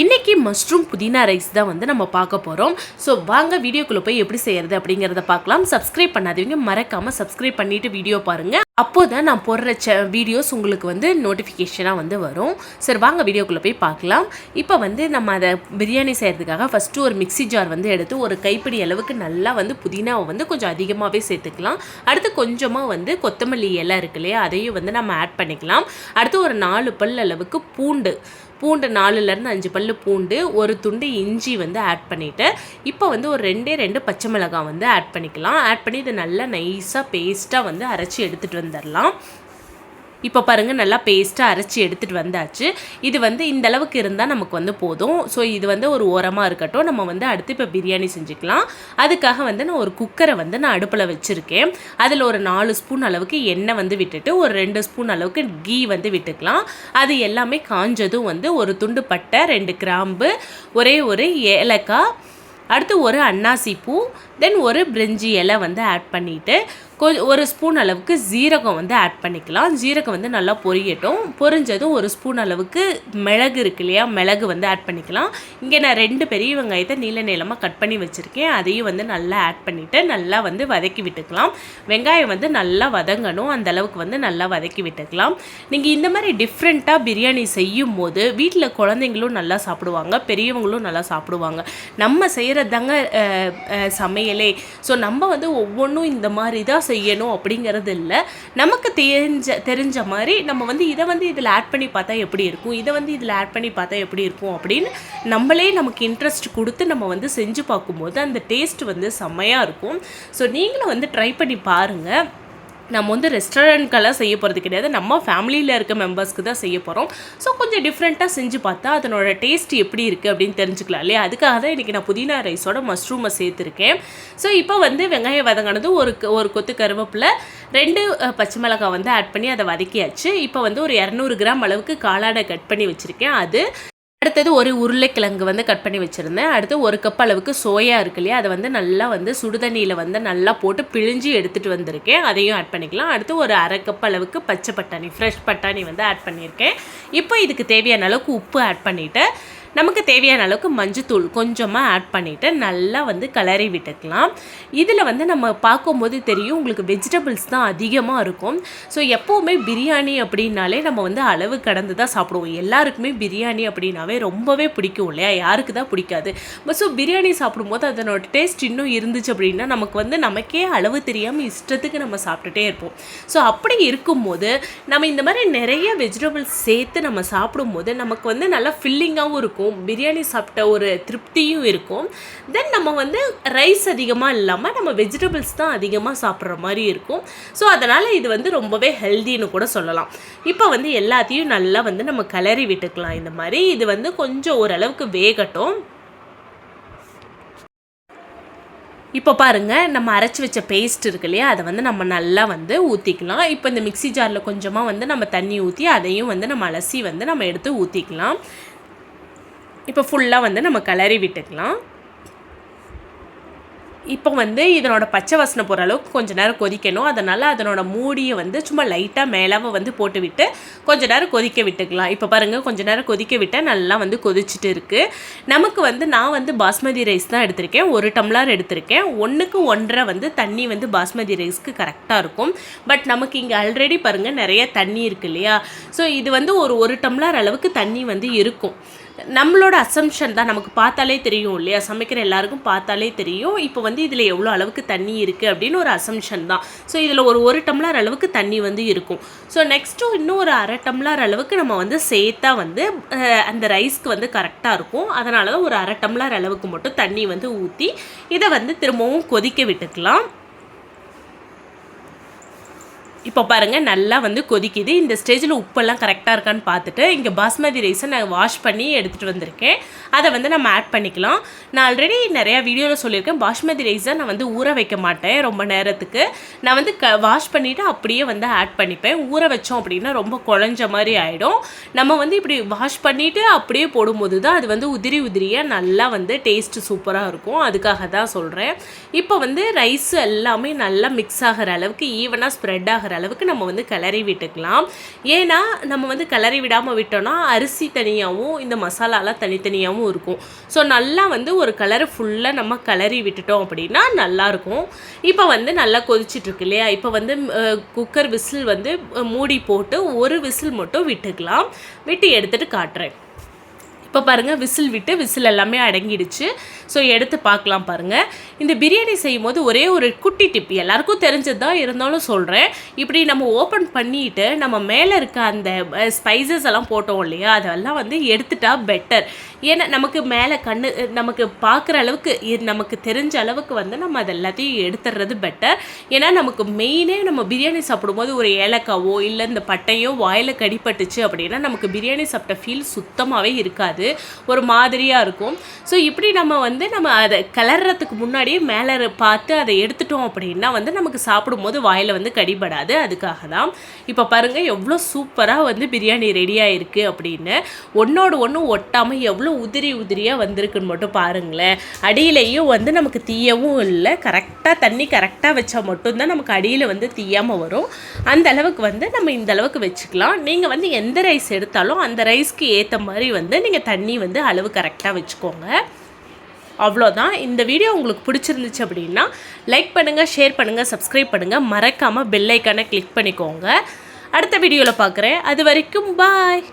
இன்றைக்கி மஷ்ரூம் புதினா ரைஸ் தான் வந்து நம்ம பார்க்க போகிறோம் ஸோ வாங்க வீடியோக்குள்ளே போய் எப்படி செய்கிறது அப்படிங்கிறத பார்க்கலாம். சப்ஸ்கிரைப் பண்ணாதவங்க மறக்காமல் சப்ஸ்கிரைப் பண்ணிவிட்டு வீடியோ பாருங்கள் அப்போது தான் நான் போடுற ச வீடியோஸ் உங்களுக்கு வந்து நோட்டிஃபிகேஷனாக வந்து வரும். சரி வாங்க வீடியோக்குள்ளே போய் பார்க்கலாம். இப்போ வந்து நம்ம அதை பிரியாணி செய்கிறதுக்காக ஃபஸ்ட்டு ஒரு மிக்ஸி ஜார் வந்து எடுத்து ஒரு கைப்பிடி அளவுக்கு நல்லா வந்து புதினாவை வந்து கொஞ்சம் அதிகமாகவே சேர்த்துக்கலாம். அடுத்து கொஞ்சமாக வந்து கொத்தமல்லி இலை இருக்கு இல்லையா அதையும் வந்து நம்ம ஆட் பண்ணிக்கலாம். அடுத்து ஒரு நாலு பல் அளவுக்கு பூண்டு. பூண்டு நாலுலேருந்து அஞ்சு பல் பூண்டு ஒரு துண்டு இஞ்சி வந்து ஆட் பண்ணிவிட்டு இப்போ வந்து ஒரு ரெண்டே ரெண்டு பச்சை மிளகாய் வந்து ஆட் பண்ணிக்கலாம். ஆட் பண்ணி இதை நல்லா நைஸாக பேஸ்ட்டாக வந்து அரைச்சி எடுத்துகிட்டு வந்துடலாம் இப்போ பாருங்கள் நல்லா பேஸ்ட்டாக அரைச்சி எடுத்துகிட்டு வந்தாச்சு. இது வந்து இந்த அளவுக்கு இருந்தால் நமக்கு வந்து போதும். ஸோ இது வந்து ஒரு ஓரமாக இருக்கட்டும். நம்ம வந்து அடுத்து இப்போ பிரியாணி செஞ்சுக்கலாம். அதுக்காக வந்து நான் ஒரு குக்கரை வந்து நான் அடுப்பில் வச்சுருக்கேன். அதில் ஒரு நாலு ஸ்பூன் அளவுக்கு எண்ணெய் வந்து விட்டுட்டு ஒரு ரெண்டு ஸ்பூன் அளவுக்கு கீ வந்து விட்டுக்கலாம். அது எல்லாமே காஞ்சதும் வந்து ஒரு துண்டு பட்டை ரெண்டு கிராம்பு ஒரே ஒரு ஏலக்காய் அடுத்து ஒரு அன்னாசி பூ தென் ஒரு பிரிஞ்சி இலை வந்து ஆட் பண்ணிவிட்டு கொ ஒரு ஸ்பூன் அளவுக்கு ஜீரகம் வந்து ஆட் பண்ணிக்கலாம். ஜீரகம் வந்து நல்லா பொரியட்டும். பொரிஞ்சதும் ஒரு ஸ்பூன் அளவுக்கு மிளகு இருக்கு இல்லையா? மிளகு வந்து ஆட் பண்ணிக்கலாம். இங்கே நான் ரெண்டு பெரிய வெங்காயத்தை நீல நீளமாக கட் பண்ணி வச்சுருக்கேன். அதையும் வந்து நல்லா ஆட் பண்ணிவிட்டு நல்லா வந்து வதக்கி விட்டுக்கலாம். வெங்காயம் வந்து நல்லா வதங்கணும். அந்த அளவுக்கு வந்து நல்லா வதக்கி விட்டுக்கலாம். நீங்கள் இந்த மாதிரி டிஃப்ரெண்ட்டாக பிரியாணி செய்யும் போது வீட்டில் குழந்தைங்களும் நல்லா சாப்பிடுவாங்க பெரியவங்களும் நல்லா சாப்பிடுவாங்க. நம்ம செய்கிறது தாங்க சமையல் ஸோ நம்ம வந்து ஒவ்வொன்றும் இந்த மாதிரி தான் செய்யணும் அப்படிங்கிறது இல்லை. நமக்கு தெரிஞ்ச தெரிஞ்ச மாதிரி நம்ம வந்து இதை வந்து இதில் ஆட் பண்ணி பார்த்தா எப்படி இருக்கும்? இதை வந்து இதில் ஆட் பண்ணி பார்த்தா எப்படி இருக்கும்? அப்படின்னு நம்மளே நமக்கு இன்ட்ரெஸ்ட் கொடுத்து நம்ம வந்து செஞ்சு பார்க்கும்போது அந்த டேஸ்ட் வந்து செம்மையாக இருக்கும். ஸோ நீங்களும் வந்து ட்ரை பண்ணி பாருங்கள் நம்ம வந்து ரெஸ்டாரண்ட்க்கெல்லாம் செய்ய போகிறது கிடையாது. நம்ம ஃபேமிலியில் இருக்க மெம்பர்ஸ்க்கு தான் செய்ய போகிறோம் ஸோ கொஞ்சம் டிஃப்ரெண்ட்டாக செஞ்சு பார்த்தா அதனோட டேஸ்ட் எப்படி இருக்குது அப்படின்னு தெரிஞ்சுக்கலாம் இல்லையா? அதுக்காக தான் இன்றைக்கி நான் புதினா ரைஸோட மஷ்ரூமை சேர்த்துருக்கேன். ஸோ இப்போ வந்து வெங்காயம் வதங்கினது ஒரு ஒரு கொத்து கருவேப்பிலை ரெண்டு பச்சை மிளகாய் வந்து ஆட் பண்ணி அதை வதக்கியாச்சு. இப்போ வந்து ஒரு இரநூறு கிராம் அளவுக்கு காளாடை கட் பண்ணி வச்சுருக்கேன். அது அடுத்தது ஒரு உருளைக்கிழங்கு வந்து கட் பண்ணி வச்சுருந்தேன். அடுத்து ஒரு கப் அளவுக்கு சோயா இருக்கு இல்லையா அதை வந்து நல்லா வந்து சுடுதண்ணியில் வந்து நல்லா போட்டு பிழிஞ்சு எடுத்துகிட்டு வந்திருக்கேன். அதையும் ஆட் பண்ணிக்கலாம். அடுத்து ஒரு அரை கப் அளவுக்கு பச்சை பட்டாணி ஃப்ரெஷ் பட்டாணி வந்து ஆட் பண்ணியிருக்கேன். இப்போ இதுக்கு தேவையான அளவுக்கு உப்பு ஆட் பண்ணிவிட்டு நமக்கு தேவையான அளவுக்கு மஞ்சத்தூள் கொஞ்சமாக ஆட் பண்ணிவிட்டு நல்லா வந்து கிளறி விட்டுக்கலாம். இதில் வந்து நம்ம பார்க்கும்போது தெரியும் உங்களுக்கு வெஜிடபிள்ஸ் தான் அதிகமாக இருக்கும். ஸோ எப்போவுமே பிரியாணி அப்படின்னாலே நம்ம வந்து அளவு கடந்து தான் சாப்பிடுவோம். எல்லாருக்குமே பிரியாணி அப்படின்னாவே ரொம்பவே பிடிக்கும் இல்லையா? யாருக்கு தான் பிடிக்காது. பட் ஸோ பிரியாணி சாப்பிடும்போது அதனோட டேஸ்ட் இன்னும் இருந்துச்சு அப்படின்னா நமக்கு வந்து நமக்கே அளவு தெரியாமல் இஷ்டத்துக்கு நம்ம சாப்பிட்டுட்டே இருப்போம். ஸோ அப்படி இருக்கும்போது நம்ம இந்த மாதிரி நிறைய வெஜிடபிள்ஸ் சேர்த்து நம்ம சாப்பிடும்போது நமக்கு வந்து நல்லா ஃபில்லிங்காகவும் இருக்கும். பிரியாணி சாப்பிட்ட ஒரு திருப்தியும் இருக்கும். தென் நம்ம வந்து ரைஸ் அதிகமாக இல்லாமல் நம்ம வெஜிடபிள்ஸ் தான் அதிகமாக சாப்பிட்ற மாதிரி இருக்கும். ஸோ அதனால் இது வந்து ரொம்பவே ஹெல்தின்னு கூட சொல்லலாம். இப்போ வந்து எல்லாத்தையும் நல்லா வந்து நம்ம கிளறி விட்டுக்கலாம். இந்த மாதிரி இது வந்து கொஞ்சம் ஓரளவுக்கு வேகட்டும். இப்போ பாருங்க நம்ம அரைச்சி வச்ச பேஸ்ட் இருக்கு இல்லையா? அதை வந்து நம்ம நல்லா வந்து ஊற்றிக்கலாம் இப்போ இந்த மிக்ஸி ஜாரில் கொஞ்சமாக வந்து நம்ம தண்ணி ஊற்றி அதையும் வந்து நம்ம அலசி வந்து நம்ம எடுத்து ஊற்றிக்கலாம் இப்போ ஃபுல்லாக வந்து நம்ம கிளறி விட்டுக்கலாம். இப்போ வந்து இதனோட பச்சை வசனை போகிற அளவுக்கு கொஞ்சம் நேரம் கொதிக்கணும். அதனால் அதனோட மூடியை வந்து சும்மா லைட்டாக மேலாக வந்து போட்டு விட்டு கொஞ்ச நேரம் கொதிக்க விட்டுக்கலாம். இப்போ பாருங்கள் கொஞ்ச நேரம் கொதிக்க விட்டால் நல்லா வந்து கொதிச்சுட்டு இருக்குது நமக்கு வந்து நான் வந்து பாஸ்மதி ரைஸ் தான் எடுத்திருக்கேன். ஒரு டம்ளர் எடுத்திருக்கேன். ஒன்றுக்கு ஒன்றரை வந்து தண்ணி வந்து பாஸ்மதி ரைஸ்க்கு கரெக்டாக இருக்கும். பட் நமக்கு இங்கே ஆல்ரெடி பாருங்கள் நிறைய தண்ணி இருக்கு இல்லையா? ஸோ இது வந்து ஒரு ஒரு டம்ளர் அளவுக்கு தண்ணி வந்து இருக்கும். நம்மளோட அசம்ஷன் தான் நமக்கு பார்த்தாலே தெரியும் இல்லையா? சமைக்கிற எல்லாருக்கும் பார்த்தாலே தெரியும். இப்போ வந்து இதில் எவ்வளோ அளவுக்கு தண்ணி இருக்குது அப்படின்னு ஒரு அசம்ஷன் தான். ஸோ இதில் ஒரு ஒரு டம்ளர் அளவுக்கு தண்ணி வந்து இருக்கும். ஸோ நெக்ஸ்ட்டு இன்னும் ஒரு அரை டம்ளர் அளவுக்கு நம்ம வந்து சேர்த்தா வந்து அந்த ரைஸ்க்கு வந்து கரெக்டாக இருக்கும். அதனால தான் ஒரு அரை டம்ளர் அளவுக்கு மட்டும் தண்ணி வந்து ஊற்றி இதை வந்து திரும்பவும் கொதிக்க விட்டுக்கலாம். இப்போ பாருங்கள் நல்லா வந்து கொதிக்குது. இந்த ஸ்டேஜில் உப்பெல்லாம் கரெக்டாக இருக்கான்னு பார்த்துட்டு இங்கே பாஸ்மதி ரைஸை நான் வாஷ் பண்ணி எடுத்துகிட்டு வந்திருக்கேன். அதை வந்து நம்ம ஆட் பண்ணிக்கலாம். நான் ஆல்ரெடி நிறையா வீடியோவில் சொல்லியிருக்கேன். பாஸ்மதி ரைஸை நான் வந்து ஊற வைக்க மாட்டேன் ரொம்ப நேரத்துக்கு. நான் வந்து க வாஷ் பண்ணிவிட்டு அப்படியே வந்து ஆட் பண்ணிப்பேன். ஊற வச்சோம் அப்படின்னா ரொம்ப குழஞ்ச மாதிரி ஆகிடும் நம்ம வந்து இப்படி வாஷ் பண்ணிவிட்டு அப்படியே போடும்போது தான் அது வந்து உதிரி உதிரியாக நல்லா வந்து டேஸ்ட்டு சூப்பராக இருக்கும். அதுக்காக தான் சொல்கிறேன் இப்போ வந்து ரைஸ் எல்லாமே நல்லா மிக்ஸ் ஆகிற அளவுக்கு ஈவனாக ஸ்ப்ரெட் ஆகிற அளவுக்கு நம்ம வந்து கிளறி விட்டுக்கலாம். ஏன்னா நம்ம வந்து கிளறி விடாமல் விட்டோம்னா அரிசி தனியாகவும் இந்த மசாலாலாம் தனித்தனியாகவும் இருக்கும். ஸோ நல்லா வந்து ஒரு கலரை ஃபுல்லாக நம்ம கிளறி விட்டுட்டோம் அப்படின்னா நல்லாயிருக்கும். இப்போ வந்து நல்லா கொதிச்சிட்ருக்கு இல்லையா? இப்போ வந்து குக்கர் விசில் வந்து மூடி போட்டு ஒரு விசில் மட்டும் விட்டுக்கலாம். விட்டு எடுத்துகிட்டு காட்டுறேன். இப்போ பாருங்கள் விசில் விட்டு விசில் எல்லாமே அடங்கிடுச்சு. ஸோ எடுத்து பார்க்கலாம் பாருங்கள் இந்த பிரியாணி செய்யும் போது ஒரே ஒரு குட்டி டிப் எல்லாருக்கும் தெரிஞ்சது தான் இருந்தாலும் சொல்கிறேன் இப்படி நம்ம ஓப்பன் பண்ணிட்டு நம்ம மேலே இருக்க அந்த ஸ்பைசஸ் எல்லாம் போட்டோம் இல்லையா? அதெல்லாம் வந்து எடுத்துட்டா பெட்டர் ஏன்னா நமக்கு மேலே கண்ணு நமக்கு பார்க்குற அளவுக்கு இ- நமக்கு தெரிஞ்ச அளவுக்கு வந்து நம்ம அது எல்லாத்தையும் எடுத்துடுறது பெட்டர் ஏன்னா நமக்கு மெயினே நம்ம பிரியாணி சாப்பிடும்போது ஒரு ஏலக்காவோ இல்லை இந்த பட்டையோ வாயில் கடிப்பட்டுச்சு அப்படின்னா நமக்கு பிரியாணி சாப்பிட்ட ஃபீல் சுத்தமாகவே இருக்காது. ஒரு மாதிரியாக இருக்கும். ஸோ இப்படி நம்ம வந்து நம்ம அதை கிளறதுக்கு முன்னாடியே மேலே பார்த்து அதை எடுத்துட்டோம் அப்படின்னா வந்து நமக்கு சாப்பிடும்போது வாயில் வந்து கடிபடாது. அதுக்காக தான். இப்போ பாருங்கள் எவ்வளோ சூப்பராக வந்து பிரியாணி ரெடி இருக்குது அப்படின்னு. ஒன்றோட ஒன்று ஒட்டாமல் எவ்வளோ உதிரி உதிரியாக வந்திருக்குன்னு மட்டும் பாருங்களேன். அடியிலையும் வந்து நமக்கு தீயவும் இல்லை. கரெக்டாக தண்ணி கரெக்டாக வச்சா மட்டும்தான் நமக்கு அடியில் வந்து தீயாமல் வரும். அந்த அளவுக்கு வந்து நம்ம இந்த அளவுக்கு வச்சுக்கலாம். நீங்கள் வந்து எந்த ரைஸ் எடுத்தாலும் அந்த ரைஸ்க்கு ஏற்ற மாதிரி வந்து நீங்கள் தண்ணி வந்து அளவு கரெக்டாக வச்சுக்கோங்க. அவ்வளோதான். இந்த வீடியோ உங்களுக்கு பிடிச்சிருந்துச்சு அப்படின்னா லைக் பண்ணுங்கள் ஷேர் பண்ணுங்கள் சப்ஸ்கிரைப் பண்ணுங்கள் மறக்காமல் பெல்லைக்கானை கிளிக் பண்ணிக்கோங்க. அடுத்த வீடியோவில் பார்க்குறேன் அது வரைக்கும் பாய்